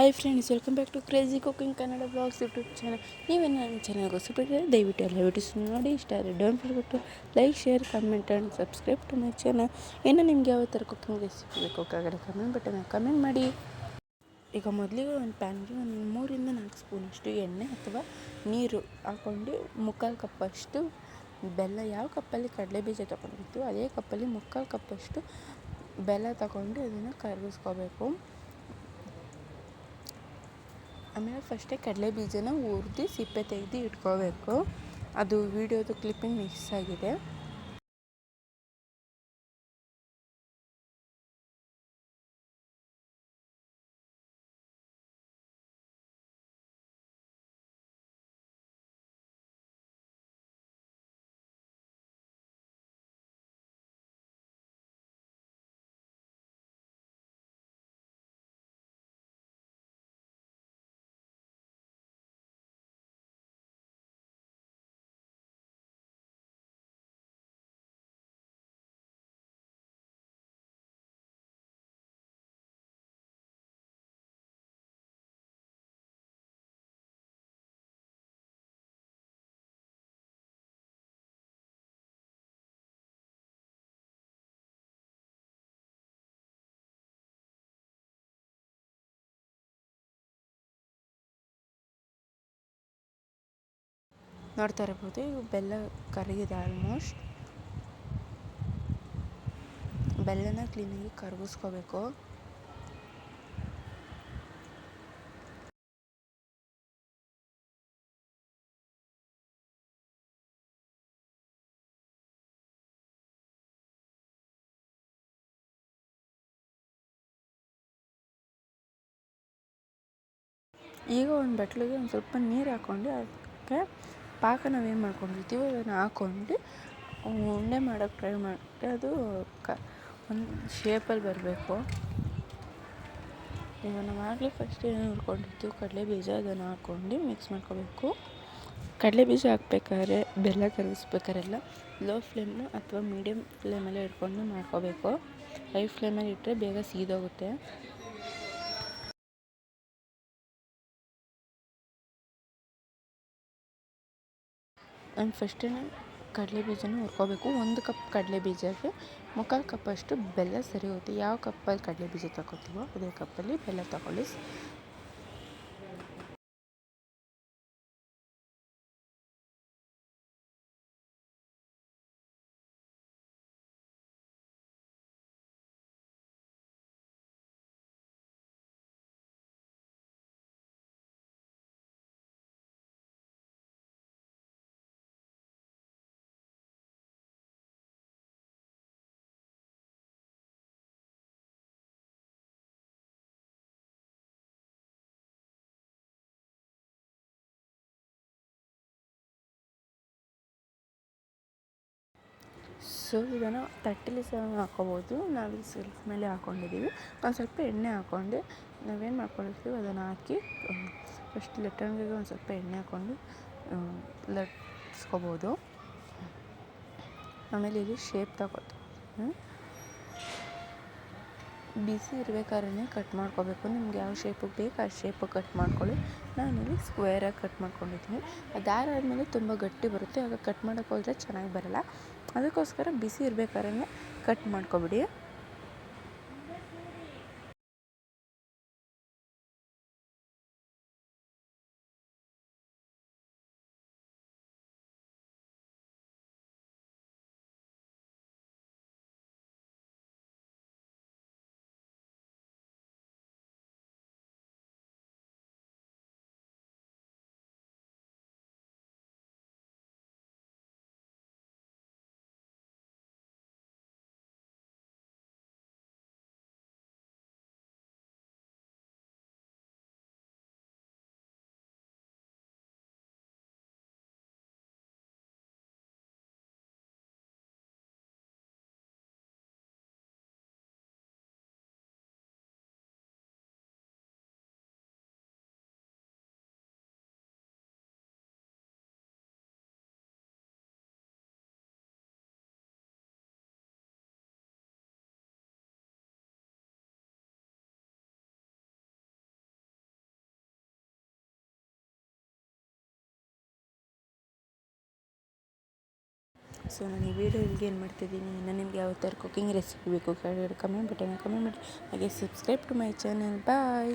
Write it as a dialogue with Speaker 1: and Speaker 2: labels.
Speaker 1: Hi friends welcome back to crazy cooking Kannada blogs YouTube channel ನೀವೇನು ನನ್ನ ಚಾನಲ್ಗೆ ಹೊಸಬಿಟ್ಟರೆ ದಯವಿಟ್ಟು ಎಲ್ಲ ವೀಡಿಯೋಸ್ ನೋಡಿ, ಇಷ್ಟ ಆದರೆ don't forget like share comment and subscribe to my channel ಇನ್ನು ನಿಮ್ಗೆ ಯಾವ ಥರ ಕುಕಿಂಗ್ ರೆಸಿಪಿ ಬೇಕು ಕೆಳಗಡೆ ಕಮೆಂಟ್ ಬಟನ್ ಕಮೆಂಟ್ ಮಾಡಿ. ಈಗ ಮೊದಲಿಗೆ ಒಂದು ಪ್ಯಾನ್ಗೆ ಒಂದು ಮೂರಿಂದ ನಾಲ್ಕು ಸ್ಪೂನಷ್ಟು ಎಣ್ಣೆ ಅಥವಾ ನೀರು ಹಾಕ್ಕೊಂಡು ಮುಕ್ಕಾಲು ಕಪ್ಪಷ್ಟು ಬೆಲ್ಲ, ಯಾವ ಕಪ್ಪಲ್ಲಿ ಕಡಲೆ ಬೀಜ ತೊಗೊಂಡಿರ್ತೀವೋ ಅದೇ ಕಪ್ಪಲ್ಲಿ ಮುಕ್ಕಾಲು ಕಪ್ಪಷ್ಟು ಬೆಲ್ಲ ತಗೊಂಡು ಅದನ್ನು ಕರಗಿಸ್ಕೋಬೇಕು. ಆಮೇಲೆ ಫಸ್ಟೇ ಕಡಲೆ ಬೀಜನ ಹುರ್ದು ಸಿಪ್ಪೆ ತೆಗೆದು ಇಟ್ಕೋಬೇಕು. ಅದು ವೀಡಿಯೋದು ಕ್ಲಿಪ್ಪಿಂಗ್ ಮಿಕ್ಸ್ ಆಗಿದೆ. ನೋಡ್ತಾ ಇರ್ಬೋದು ಇವು ಬೆಲ್ಲ ಕರಗಿದೆ ಆಲ್ಮೋಸ್ಟ್ ಬೆಲ್ಲನ ಕ್ಲೀನಾಗಿ ಕರಗಿಸ್ಕೋಬೇಕು. ಈಗ ಒಂದು ಬಟ್ಲಿಗೆ ಒಂದು ಸ್ವಲ್ಪ ನೀರು ಹಾಕ್ಕೊಂಡು ಅದಕ್ಕೆ ಪಾಕ ನಾವೇನು ಮಾಡ್ಕೊಂಡಿರ್ತೀವೋ ಅದನ್ನು ಹಾಕ್ಕೊಂಡು ಉಂಡೆ ಮಾಡೋಕ್ಕೆ ಟ್ರೈ ಮಾಡಿ ಅದು ಕ ಒಂದು ಶೇಪಲ್ಲಿ ಬರಬೇಕು. ಈಗ ನಾವು ಆಗಲೇ ಫಸ್ಟ್ ಏನು ಹುರ್ಕೊಂಡಿರ್ತೀವಿ ಕಡಲೆ ಬೀಜ ಅದನ್ನು ಹಾಕ್ಕೊಂಡು ಮಿಕ್ಸ್ ಮಾಡ್ಕೋಬೇಕು. ಕಡಲೆ ಬೀಜ ಹಾಕ್ಬೇಕಾದ್ರೆ ಬೆಲ್ಲ ಕರಗಿಸ್ಬೇಕಾರೆಲ್ಲ ಲೋ ಫ್ಲೇಮ್ನ ಅಥವಾ ಮೀಡಿಯಮ್ ಫ್ಲೇಮಲ್ಲೇ ಇಟ್ಕೊಂಡು ಮಾಡ್ಕೋಬೇಕು. ಹೈ ಫ್ಲೇಮಲ್ಲಿ ಇಟ್ಟರೆ ಬೇಗ ಸೀದೋಗುತ್ತೆ. ನಾನು ಫಸ್ಟ್ ಕಡಲೆ ಬೀಜನ ಹುರ್ಕೊಬೇಕು. ಒಂದು ಕಪ್ ಕಡಲೆ ಬೀಜಕ್ಕೆ ಮುಕ್ಕಾಲು ಕಪ್ಪಷ್ಟು ಬೆಲ್ಲ ಸರಿ ಹೋಗುತ್ತೆ ಯಾವ ಕಪ್ಪಲ್ಲಿ ಕಡಲೆ ಬೀಜ ತಗೋತೀವೋ ಅದೇ ಕಪ್ಪಲ್ಲಿ ಬೆಲ್ಲ ತಗೊಳ್ಳಿ. ಸೊ ಇದನ್ನು ತಟ್ಟೆಲಿ ಸಹ ಹಾಕೋಬೋದು. ನಾವಿಲ್ಲಿ ಸೆಲ್ಫ್ ಮೇಲೆ ಹಾಕ್ಕೊಂಡಿದ್ದೀವಿ ಒಂದು ಸ್ವಲ್ಪ ಎಣ್ಣೆ ಹಾಕ್ಕೊಂಡು ನಾವೇನು ಮಾಡ್ಕೊಂಡಿರ್ತೀವಿ ಅದನ್ನು ಹಾಕಿ ಫಸ್ಟ್ ಲಟ್ಟಣಿಗೆ ಒಂದು ಸ್ವಲ್ಪ ಎಣ್ಣೆ ಹಾಕ್ಕೊಂಡು ಲಟ್ಸ್ಕೋಬೋದು. ಆಮೇಲೆ ಇದು ಶೇಪ್ ತಗೋತೀವಿ ಬಿಸಿ ಇರಬೇಕಾದ್ರೆ ಕಟ್ ಮಾಡ್ಕೋಬೇಕು. ನಿಮ್ಗೆ ಯಾವ ಶೇಪಿಗೆ ಬೇಕು ಆ ಶೇಪಿಗೆ ಕಟ್ ಮಾಡ್ಕೊಳ್ಳಿ. ನಾನಿಲ್ಲಿ ಸ್ಕ್ವೇರಾಗಿ ಕಟ್ ಮಾಡ್ಕೊಂಡಿದ್ದೀನಿ. ಅದಾರಾದಮೇಲೆ ತುಂಬ ಗಟ್ಟಿ ಬರುತ್ತೆ. ಆಗ ಕಟ್ ಮಾಡೋಕ್ಕೆ ಹೋದರೆ ಚೆನ್ನಾಗಿ ಬರಲ್ಲ. ಅದಕ್ಕೋಸ್ಕರ ಬಿಸಿ ಇರಬೇಕಾದ್ರೆ ಕಟ್ ಮಾಡ್ಕೊಬಿಡಿ. ಸೊ ನಾನು ಈ ವಿಡಿಯೋ ಇಲ್ಲಿಗೆ ಏನು ಮಾಡ್ತಿದ್ದೀನಿ ನಾನು ನಿಮಗೆ ಯಾವ ಥರ ಕುಕ್ಕಿಂಗ್ ರೆಸಿಪಿ ಬೇಕು ಕಮೆಂಟ್ ಬಟನ್ ಕಮೆಂಟ್ ಮಾಡಿ. ಹಾಗೆ subscribe to my channel bye